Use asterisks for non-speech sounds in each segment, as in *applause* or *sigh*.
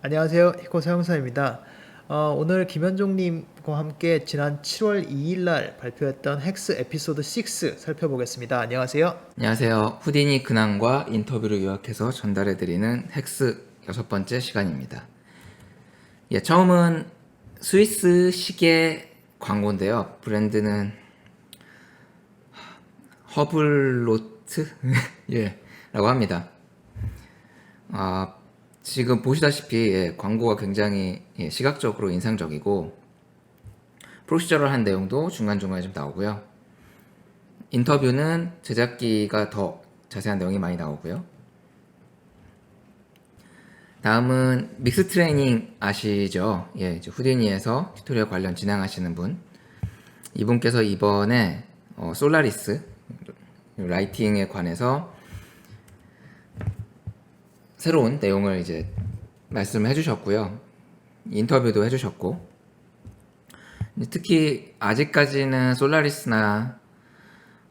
안녕하세요. 히코 사용사입니다. 어, 오늘 김현종님과 함께 지난 7월 2일 날 발표했던 헥스 에피소드 6 살펴보겠습니다. 안녕하세요. 안녕하세요. 후디니 근황과 인터뷰를 요약해서 전달해드리는 헥스 여섯 번째 시간입니다. 예, 처음은 스위스 시계 광고인데요. 브랜드는 허블로트 *laughs* 예, 라고 합니다. 아, 지금 보시다시피 예, 광고가 굉장히 예, 시각적으로 인상적이고 프로시저럴한 내용도 중간중간에 좀 나오고요. 인터뷰는 제작기가 더 자세한 내용이 많이 나오고요. 다음은 믹스 트레이닝 아시죠? 예, 이제 후디니에서 튜토리얼 관련 진행하시는 분. 이분께서 이번에 어, 솔라리스 라이팅에 관해서 새로운 내용을 이제 말씀해 주셨고요. 인터뷰도 해 주셨고. 특히 아직까지는 솔라리스나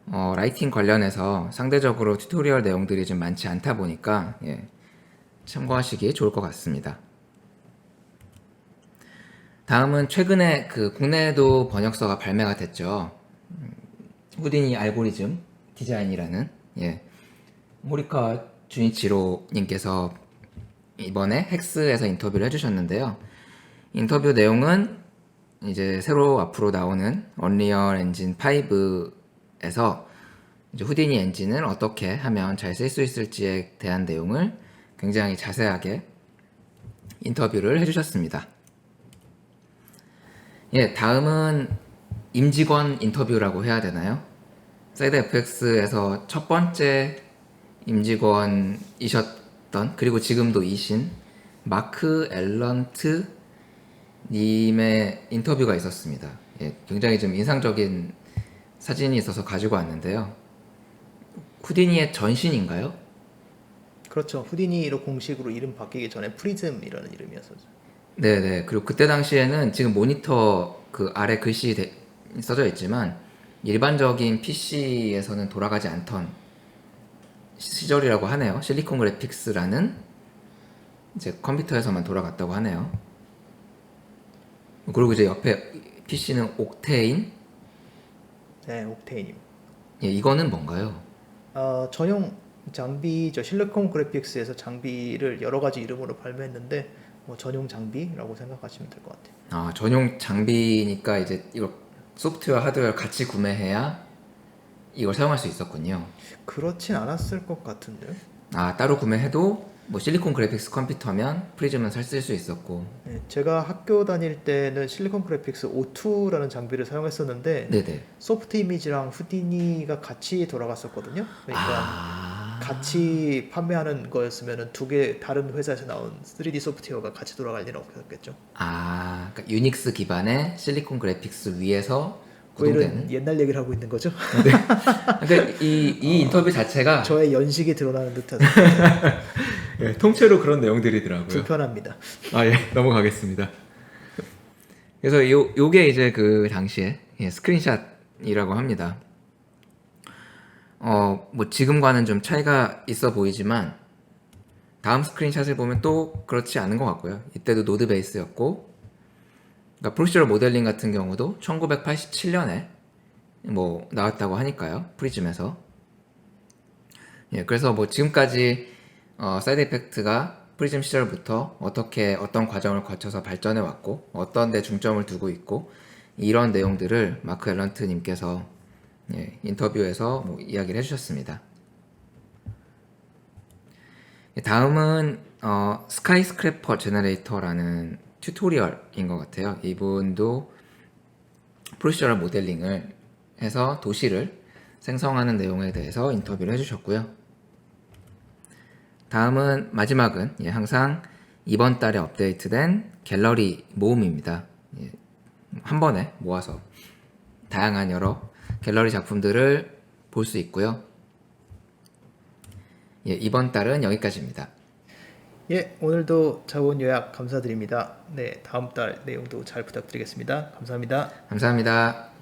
어, 라이팅 관련해서 상대적으로 튜토리얼 내용들이 좀 많지 않다 보니까 예, 참고하시기 좋을 것 같습니다. 다음은 최근에 그 국내에도 번역서가 발매가 됐죠. 음, 후디니 알고리즘 디자인이라는 예, 모리카 주니치로님께서 이번에 헥스에서 인터뷰를 해주셨는데요. 인터뷰 내용은 이제 새로 앞으로 나오는 언리얼 엔진 5에서 이제 후디니 엔진을 어떻게 하면 잘 쓸 수 있을지에 대한 내용을 굉장히 자세하게 인터뷰를 해주셨습니다. 예, 다음은 임직원 인터뷰라고 해야 되나요? 사이드 FX에서 첫 번째 임직원이셨던 그리고 지금도 이신 마크 앨런트 님의 인터뷰가 있었습니다. 예, 굉장히 좀 인상적인 사진이 있어서 가지고 왔는데요. 후디니의 전신인가요? 그렇죠. 후디니로 공식으로 이름 바뀌기 전에 프리즘이라는 이름이었었죠. 네네. 그리고 그때 당시에는 지금 모니터 그 아래 글씨 대- 써져 있지만 일반적인 PC에서는 돌아가지 않던 시절이라고 하네요. 실리콘 그래픽스라는 이제 컴퓨터에서만 돌아갔다고 하네요. 그리고 이제 옆에 PC는 옥테인. 네, 옥테인님. 예, 이거는 뭔가요? 어, 전용 장비죠. 실리콘 그래픽스에서 장비를 여러 가지 이름으로 발매했는데 뭐 전용 장비라고 생각하시면 될 것 같아요. 아, 전용 장비니까 이제 이거 소프트웨어, 하드웨어 같이 구매해야 이걸 사용할 수 있었군요. 그렇진 않았을 것 같은데요. 아 따로 구매해도 뭐 실리콘 그래픽스 컴퓨터면 프리즘은 살쓸수 있었고 네, 제가 학교 다닐 때는 실리콘 그래픽스 O2라는 장비를 사용했었는데 네네 소프트 이미지랑 후디니가 같이 돌아갔었거든요. 그러니까 아 같이 판매하는 거였으면 두 개 다른 회사에서 나온 3D 소프트웨어가 같이 돌아갈 일은 없었겠죠. 아 그러니까 유닉스 기반의 실리콘 그래픽스 위에서 왜 이런 구동되는 옛날 얘기를 하고 있는 거죠? *laughs* 그러니까 이, 이 인터뷰 자체가 저의 연식이 드러나는 듯해서 *laughs* 예, 통째로 그런 내용들이더라고요 불편합니다. 아 예 넘어가겠습니다 그래서 요, 요게 이제 그 당시에 예, 스크린샷이라고 합니다 어, 뭐 지금과는 좀 차이가 있어 보이지만 다음 스크린샷을 보면 또 그렇지 않은 것 같고요. 이때도 노드 베이스였고, 그러니까 프로시저럴 모델링 같은 경우도 1987년에 뭐 나왔다고 하니까요. 프리즘에서. 예, 그래서 뭐 지금까지 어, 사이드 이펙트가 프리즘 시절부터 어떻게 어떤 과정을 거쳐서 발전해 왔고 어떤 데 중점을 두고 있고 이런 내용들을 마크 앨런트 님께서 예, 인터뷰에서 뭐 이야기를 해주셨습니다. 예, 다음은 어, 스카이스크래퍼 제너레이터라는 튜토리얼인 것 같아요. 이분도 프로시저럴 모델링을 해서 도시를 생성하는 내용에 대해서 인터뷰를 해주셨고요. 다음은 마지막은 예, 항상 이번 달에 업데이트된 갤러리 모음입니다. 예, 한 번에 모아서 다양한 여러 갤러리 작품들을 볼 수 있고요. 예, 이번 달은 여기까지입니다. 예, 오늘도 자원 요약 감사드립니다. 네, 다음 달 내용도 잘 부탁드리겠습니다. 감사합니다. 감사합니다.